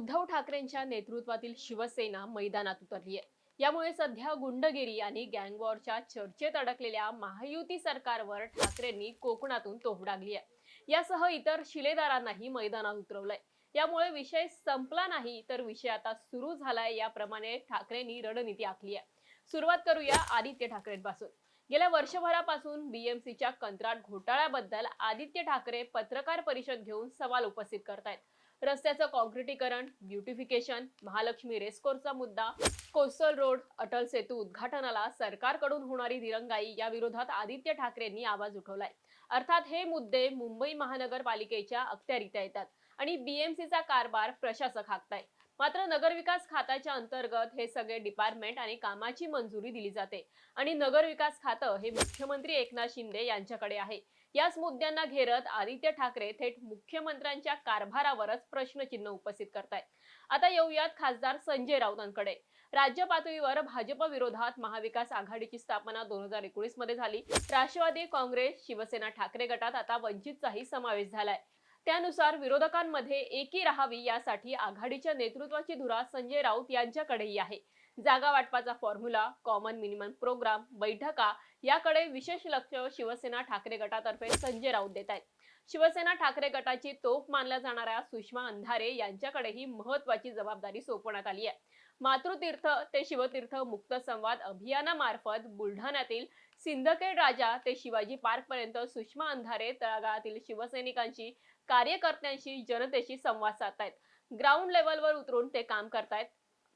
उद्धव ठाकरेंच्या नेतृत्वातील शिवसेना मैदानात उतरली आहे. यामुळे सध्या गुंडगिरी आणि गँगवॉरच्या चर्चेत अडकलेल्या महायुती सरकारवर ठाकरेंनी कोकणातून तोफ डागली आहे. यासह इतर शिलेदारांनाही मैदानात उतरवलंय. यामुळे विषय संपला नाही तर विषय आता सुरू झालाय याप्रमाणे ठाकरेंनी रणनीती आखली आहे. सुरुवात करूया आदित्य ठाकरेंपासून. गेल्या वर्षभरापासून बीएमसीच्या कंत्राट घोटाळ्याबद्दल आदित्य ठाकरे पत्रकार परिषद घेऊन सवाल उपस्थित करतायत. रस्त्याचं कॉन्क्रिटीकरण ब्युटिफिकेशन महालक्ष्मी रेसकोर्सचा मुद्दा कोस्टल रोड अटल सेतू उद्घाटनाला सरकारकडून होणारी दिरंगाई या विरोधात आदित्य ठाकरेंनी आवाज उठवलाय. अर्थात हे मुद्दे मुंबई महानगरपालिकेच्या अखत्यारीत येतात आणि बीएमसीचा कारभार प्रशासक हाकताय. मात्र नगरविकास खात्याच्या अंतर्गत हे सगळे डिपार्टमेंट आणि कामाची मंजुरी दिली जाते आणि नगरविकास खातं हे मुख्यमंत्री एकनाथ शिंदे यांच्याकडे आहे. याच मुद्द्यांना घेरत आदित्य ठाकरे थेट मुख्यमंत्र्यांच्या कारभारावरच प्रश्नचिन्ह उपस्थित करतायत. आता येऊयात खासदार संजय राऊतांकडे. राज्य पातळीवर भाजप विरोधात महाविकास आघाडीची स्थापना दोन हजार एकोणीसमध्ये झाली. राष्ट्रवादी काँग्रेस शिवसेना ठाकरे गटात आता वंचितचाही समावेश झालाय. त्यानुसार विरोधकांमध्ये एकी राहावी यासाठी आघाडीच्या नेतृत्वाची धुरा संजय राऊत यांच्याकडेही आहे. जागा वाटपाचा फॉर्म्युला कॉमन मिनिमम प्रोग्राम बैठका याकडे विशेष लक्ष शिवसेना ठाकरे गटातर्फे संजय राऊत देत आहेत. शिवसेना ठाकरे गटाची तोफ मानल्या जाणाऱ्या सुषमा अंधारे यांच्याकडेही महत्वाची जबाबदारी सोपवण्यात आली आहे. मातृतीर्थ ते शिवतीर्थ मुक्त संवाद अभियानामार्फत बुलढाण्यातील सिंदखेड राजा ते शिवाजी पार्क पर्यंत सुषमा अंधारे तळागाळातील शिवसैनिकांशी कार्यकर्त्यांशी जनतेशी संवाद साधतायत. ग्राउंड लेवलवर उतरून ते काम करतायत.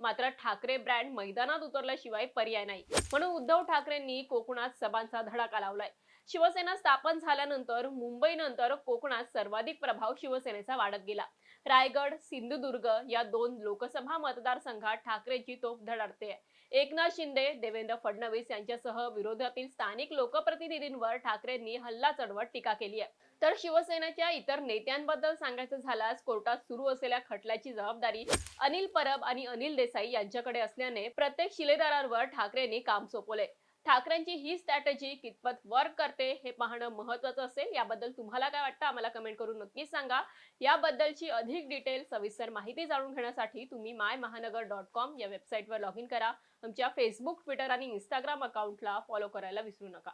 मात्र ठाकरे ब्रँड मैदानात उतरल्याशिवाय पर्याय नाही. म्हणून उद्धव ठाकरेंनी कोकणात सभांचा धडाका लावलाय. शिवसेना स्थापन झाल्यानंतर मुंबईनंतर कोकणात सर्वाधिक प्रभाव शिवसेनेचा वाढत गेला. रायगड सिंधुदुर्ग या दोन लोकसभा मतदारसंघात ठाकरेंची तोफ धडकते एकनाथ शिंदे देवेंद्र फडणवीस यांच्यासह विरोधातील स्थानिक लोकप्रतिनिधींवर ठाकरेंनी हल्ला चढवत टीका केली आहे. तर शिवसेनेच्या इतर नेत्यांबद्दल सांगायचं झाल्यास कोर्टात सुरू असलेल्या खटल्याची जबाबदारी अनिल परब आणि अनिल देसाई यांच्याकडे असल्याने प्रत्येक शिलेदारांवर ठाकरेंनी काम सोपवले. ठाकरेंची ही स्ट्रॅटेजी कितपत वर्क करते हे पाहणं महत्वाचं असेल. याबद्दल तुम्हाला काय वाटतं? आम्हाला कमेंट करून नक्कीच सांगा. याबद्दलची अधिक डिटेल सविस्तर माहिती जाणून घेण्यासाठी तुम्ही माय महानगर डॉट कॉम या वेबसाईटवर लॉग इन करा. आमच्या फेसबुक ट्विटर आणि इंस्टाग्राम अकाउंटला फॉलो करायला विसरू नका.